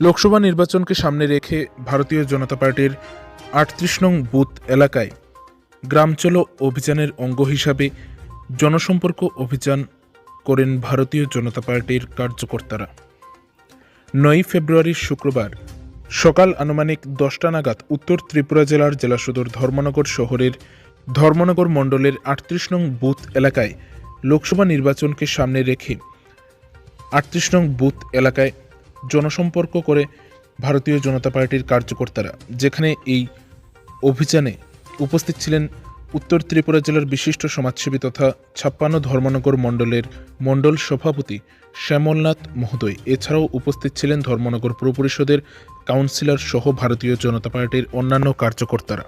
লোকসভা নির্বাচনকে সামনে রেখে ভারতীয় জনতা পার্টির আটত্রিশ নং বুথ এলাকায় গ্রামচলো অভিযানের অঙ্গ হিসাবে জনসম্পর্ক অভিযান করেন ভারতীয় জনতা পার্টির কার্যকর্তারা। নয় ফেব্রুয়ারি শুক্রবার সকাল আনুমানিক দশটা নাগাদ উত্তর ত্রিপুরা জেলার জেলা সদর ধর্মনগর শহরের ধর্মনগর মণ্ডলের আটত্রিশ নং বুথ এলাকায় লোকসভা নির্বাচনকে সামনে রেখে আটত্রিশ নং বুথ এলাকায় জনসম্পর্ক করে ভারতীয় জনতা পার্টির কার্যকর্তারা। যেখানে এই অভিযানে উপস্থিত ছিলেন উত্তর ত্রিপুরা জেলার বিশিষ্ট সমাজসেবী তথা ছাপ্পান্ন ধর্মনগর মণ্ডলের মণ্ডল সভাপতি শ্যামলনাথ মহোদয়। এছাড়াও উপস্থিত ছিলেন ধর্মনগর পুর পরিষদের কাউন্সিলর সহ ভারতীয় জনতা পার্টির অন্যান্য কার্যকর্তারা।